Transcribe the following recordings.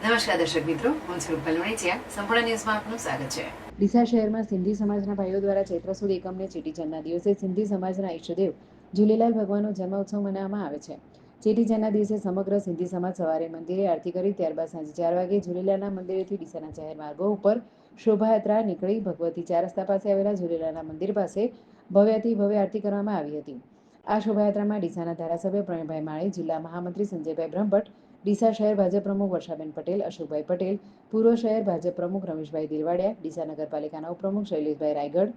નમસ્કાર દર્શક મિત્રો, હું સ્વરૂપ રૂપલ વણિચિયા સંપૂર્ણ ન્યૂઝમાં આપનું સ્વાગત છે. ડીસા શહેરમાં સિંધી સમાજના ભાઈઓ દ્વારા ચૈત્ર સુદ એકમને ચેટીચંદના દિવસે સિંધી સમાજના ઈષ્ટદેવ ઝૂલેલાલ ભગવાનનો જન્મોત્સવ મનાવવામાં આવે છે. ચેટીચંદના દિવસે સમગ્ર સિંધી સમાજ સવારે મંદિરે આરતી કરી, ત્યારબાદ સાંજે ચાર વાગે ઝૂલેલાલના મંદિરેથી ડીસાના જાહેર માર્ગો ઉપર શોભાયાત્રા નીકળી ભગવતી ચાર રસ્તા પાસે આવેલા ઝૂલેલાલના મંદિર પાસે ભવ્યથી ભવ્ય આરતી કરવામાં આવી હતી. આ શોભાયાત્રામાં ડીસાના ધારાસભ્ય પ્રવીણભાઈ માળી, જિલ્લા મહામંત્રી સંજયભાઈ બ્રહ્મભટ્ટ ડીસા શહેર ભાજપ પ્રમુખ વર્ષાબેન પટેલ, અશોકભાઈ પટેલ, પૂર્વ શહેર ભાજપ પ્રમુખ રમેશભાઈ દિલવાડિયા, ડીસા નગરપાલિકાના ઉપપ્રમુખ શૈલેષભાઈ રાયગઢ,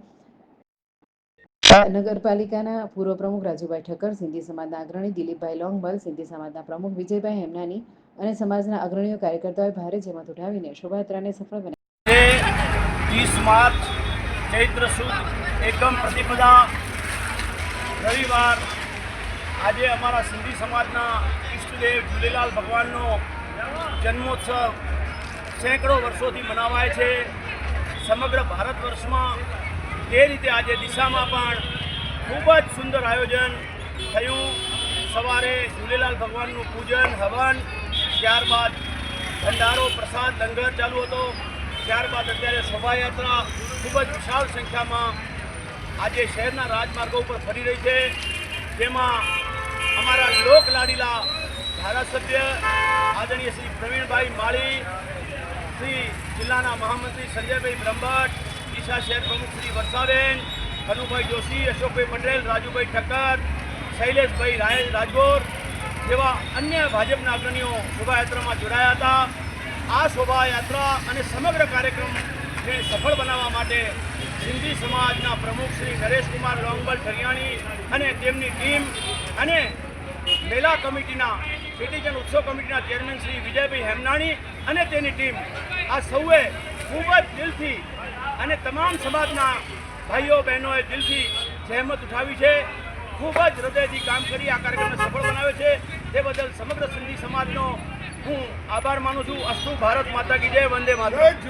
નગરપાલિકાના પૂર્વ પ્રમુખ રાજુભાઈ ઠક્કર, સિંધી સમાજના અગ્રણી દિલીપભાઈ લોંગમલ સિંધી સમાજના પ્રમુખ વિજયભાઈ હેમનાની અને સમાજના અગ્રણીઓ કાર્યકર્તાઓએ ભારે જેમત ઉઠાવીને શોભાયાત્રાને સફળ બનાવી રવિવાર આજે અમારા સિંધી સમાજના ઈષ્ટદેવ ઝૂલેલાલ ભગવાનનો જન્મોત્સવ સેંકડો વર્ષોથી મનાવાય છે. સમગ્ર ભારત વર્ષમાં તે રીતે આજે દિશામાં પણ ખૂબ જ સુંદર આયોજન થયું. સવારે ઝૂલેલાલ ભગવાનનું પૂજન, હવન, ત્યારબાદ ભંડારો, પ્રસાદ, લંગર ચાલુ હતો. ત્યારબાદ અત્યારે શોભાયાત્રા ખૂબ જ વિશાળ સંખ્યામાં આજે શહેરના રાજમાર્ગો ઉપર ફરી રહી છે. જેમાં અમારા લોક લાડીલા ધારાસભ્ય આદરણીય શ્રી પ્રવીણભાઈ માળી, શ્રી જિલ્લાના મહામંત્રી સંજયભાઈ બ્રહ્મભટ્ટ, ડીસા શહેર પ્રમુખ શ્રી વર્ષાબેન કનુભાઈ જોશી, અશોકભાઈ પટેલ, રાજુભાઈ ઠક્કર, શૈલેષભાઈ રાયલ રાજગોર જેવા અન્ય ભાજપના અગ્રણીઓ શોભાયાત્રામાં જોડાયા હતા. આ શોભાયાત્રા અને સમગ્ર કાર્યક્રમને સફળ બનાવવા માટે સિંધી સમાજના પ્રમુખ શ્રી નરેશકુમાર લોંગબલ ઠરિયાણી અને તેમની ટીમ અને મેલા કમિટીના સિટીજન ઉત્સવ કમિટીના ચેરમેન શ્રી વિજયભાઈ હેમનાણી અને તેની ટીમ આ સૌએ ખૂબ જ દિલથી અને તમામ સમાજના ભાઈઓ, બહેનોએ દિલથી જહેમત ઉઠાવી છે. ખૂબ જ હૃદયથી કામ કરી આ કાર્યક્રમને સફળ બનાવે છે. તે બદલ સમગ્ર સિંધી સમાજનો હું આભાર માનું છું. અસ્તુ ભારત માતા કી જય, વંદે માતરમ.